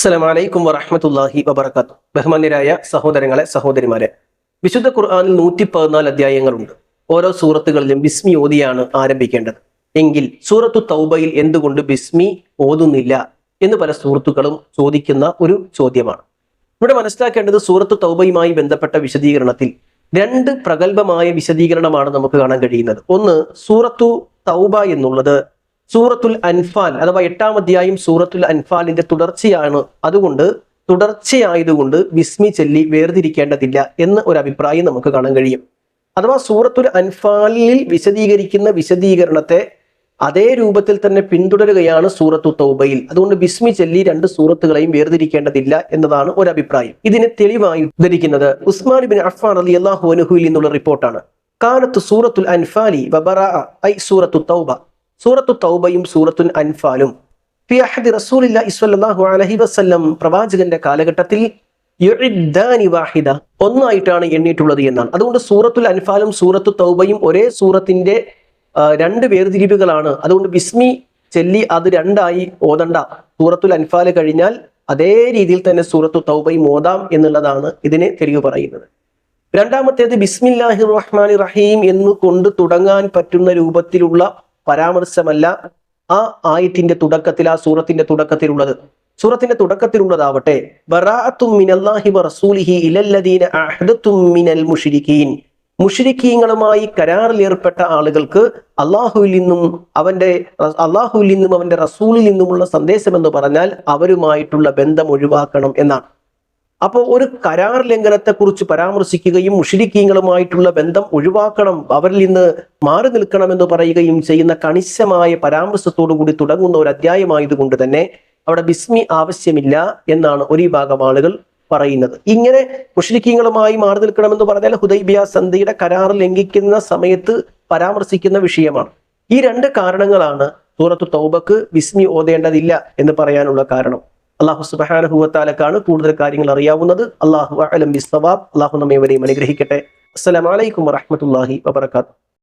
അസ്സലാമു വറഹമത്തല്ലാഹി വബറകാത്തു ബഹുമാന്യരായ സഹോദരങ്ങളെ സഹോദരിമാരെ വിശുദ്ധ ഖുർആാനിൽ നൂറ്റി പതിനാല് അധ്യായങ്ങളുണ്ട്. ഓരോ സൂറത്തുകളിലും ബിസ്മി ഓതിയാണ് ആരംഭിക്കേണ്ടത്. എങ്കിൽ സൂറത്തു തൗബയിൽ എന്തുകൊണ്ട് ബിസ്മി ഓതുന്നില്ല എന്ന് പല സുഹൃത്തുക്കളും ചോദിക്കുന്ന ഒരു ചോദ്യമാണ്. ഇവിടെ മനസ്സിലാക്കേണ്ടത് സൂറത്തു തൗബയുമായി ബന്ധപ്പെട്ട വിശദീകരണത്തിൽ രണ്ട് പ്രഗത്ഭമായ വിശദീകരണമാണ് നമുക്ക് കാണാൻ കഴിയുന്നത്. ഒന്ന് സൂറത്തു തൗബ എന്നുള്ളത് സൂറത്തുൽ അൻഫാൽ അഥവാ എട്ടാം അധ്യായം സൂറത്തുൽ അൻഫാലിന്റെ തുടർച്ചയാണ്. അതുകൊണ്ട് തുടർച്ചയായതുകൊണ്ട് വിസ്മി ചൊല്ലി വേർതിരിക്കേണ്ടതില്ല എന്ന് ഒരു അഭിപ്രായം നമുക്ക് കാണാൻ കഴിയും. അഥവാ സൂറത്തുൽ അൻഫാലിൽ വിശദീകരിക്കുന്ന വിശദീകരണത്തെ അതേ രൂപത്തിൽ തന്നെ പിന്തുടരുകയാണ് സൂറത്തു തൗബയിൽ. അതുകൊണ്ട് ബിസ്മി ചെല്ലി രണ്ട് സൂറത്തുകളെയും വേർതിരിക്കേണ്ടതില്ല എന്നതാണ് ഒരു അഭിപ്രായം. ഇതിനെ തെളിവായി ഉദ്ധരിക്കുന്നത് ഉസ്മാൻ ബിൻ അഫ്ഫാൻ അലി അള്ളാഹു അനുഹുയിൽ നിന്നുള്ള റിപ്പോർട്ടാണ്. കാലത്ത് സൂറത്തുൽ അൻഫാലി ബബറ ഐ സൂറത്തു തൗബ. സൂറത്തു തൗബയും സൂറത്തുൽ അൻഫാലും. പ്രവാചകന്റെ കാലഘട്ടത്തിൽ വാഹിദ ഒന്നായിട്ടാണ് എണ്ണിയിട്ടുള്ളത് എന്നാണ്. അതുകൊണ്ട് സൂറത്തുൽ അൻഫാലും സൂറത്തു തൗബയും ഒരേ സൂറത്തിന്റെ രണ്ട് വേർതിരിവുകളാണ്. അതുകൊണ്ട് ബിസ്മി ചെല്ലി അത് രണ്ടായി ഓതണ്ട. സൂറത്തുൽ അൻഫാൽ കഴിഞ്ഞാൽ അതേ രീതിയിൽ തന്നെ സൂറത്തു തൗബയും ഓതാം എന്നുള്ളതാണ് ഇതിനെ തെളിവ് പറയുന്നത്. രണ്ടാമത്തേത് ബിസ്മില്ലാഹി റഹ്മാൻ റഹീം എന്ന് കൊണ്ട് തുടങ്ങാൻ പറ്റുന്ന രൂപത്തിലുള്ള പരാമർശമല്ല ആ ആയത്തിന്റെ തുടക്കത്തിൽ ആ സൂറത്തിന്റെ തുടക്കത്തിലുള്ളത്. സൂറത്തിന്റെ തുടക്കത്തിലുള്ളതാവട്ടെ മുഷിരിക്കീങ്ങളുമായി കരാറിൽ ഏർപ്പെട്ട ആളുകൾക്ക് അള്ളാഹുവിൽ നിന്നും അവന്റെ അള്ളാഹുവിൽ നിന്നും അവന്റെ റസൂലിൽ നിന്നുമുള്ള സന്ദേശം എന്ന് പറഞ്ഞാൽ അവരുമായിട്ടുള്ള ബന്ധം ഒഴിവാക്കണം എന്നാണ്. അപ്പോൾ ഒരു കരാർ ലംഘനത്തെക്കുറിച്ച് പരാമർശിക്കുകയും മുഷിരിക്കീങ്ങളുമായിട്ടുള്ള ബന്ധം ഒഴിവാക്കണം അവരിൽ നിന്ന് മാറി നിൽക്കണമെന്ന് പറയുകയും ചെയ്യുന്ന കണിശമായ പരാമർശത്തോടു കൂടി തുടങ്ങുന്ന ഒരു അധ്യായമായതുകൊണ്ട് തന്നെ അവിടെ ബിസ്മി ആവശ്യമില്ല എന്നാണ് ഒരു വിഭാഗം ആളുകൾ പറയുന്നത്. ഇങ്ങനെ മുഷിരിക്കീങ്ങളുമായി മാറി നിൽക്കണമെന്ന് പറഞ്ഞാൽ ഹുദൈബിയ സന്ധിയുടെ കരാർ ലംഘിക്കുന്ന സമയത്ത് പരാമർശിക്കുന്ന വിഷയമാണ്. ഈ രണ്ട് കാരണങ്ങളാണ് സൂറത്ത് തൗബക്ക് ബിസ്മി ഓതേണ്ടതില്ല എന്ന് പറയാനുള്ള കാരണം. അള്ളാഹു സുബാനഹുവത്താലക്കാണ് കൂടുതൽ കാര്യങ്ങൾ അറിയാവുന്നത്. അള്ളാഹു അലം ബിസ്വാബ് അള്ളാഹു നമ്മെ വരെയും അനുഗ്രഹിക്കട്ടെ. അസ്സലാമലൈക്കും വറഹമത്തല്ലാഹി വബർക്കാത്തു